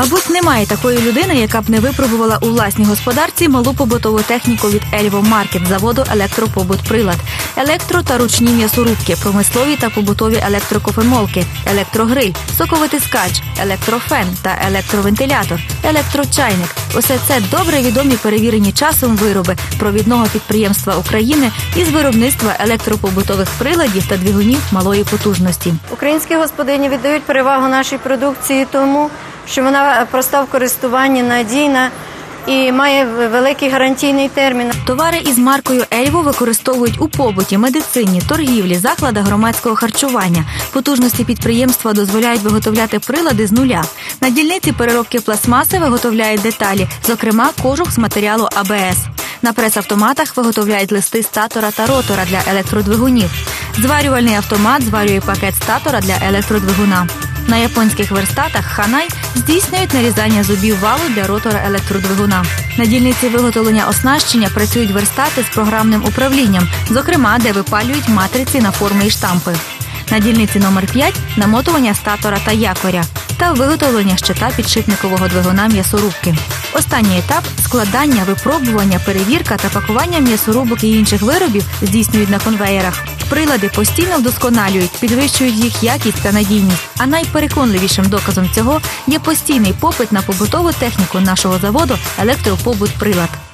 Мабуть, немає такої людини, яка б не випробувала у власній господарці малу побутову техніку від Ельво Маркет заводу електропобут прилад, електро та ручні м'ясорубки, промислові та побутові електрокофемолки, електрогриль, соковитискач, електрофен та електровентилятор, електрочайник. Усе це добре відомі перевірені часом вироби провідного підприємства України із виробництва електропобутових приладів та двигунів малої потужності. Українські господині віддають перевагу нашій продукції тому, що вона проста в користуванні, надійна і має великий гарантійний термін. Товари із маркою Ельво використовують у побуті, медицині, торгівлі, закладах громадського харчування. Потужності підприємства дозволяють виготовляти прилади з нуля. На дільниці переробки пластмаси виготовляють деталі, зокрема кожух з матеріалу АБС. На прес-автоматах виготовляють листи статора та ротора для електродвигунів. Зварювальний автомат зварює пакет статора для електродвигуна. На японських верстатах ханай здійснюють нарізання зубів валу для ротора електродвигуна. На дільниці виготовлення оснащення працюють верстати з програмним управлінням, зокрема, де випалюють матриці на форми і штампи. На дільниці номер 5 намотування статора та якоря та виготовлення щита підшипникового двигуна м'ясорубки. Останній етап складання, випробування, перевірка та пакування м'ясорубок і інших виробів здійснюють на конвеєрах. Прилади постійно вдосконалюють, підвищують їх якість та надійність. А найпереконливішим доказом цього є постійний попит на побутову техніку нашого заводу електропобут прилад.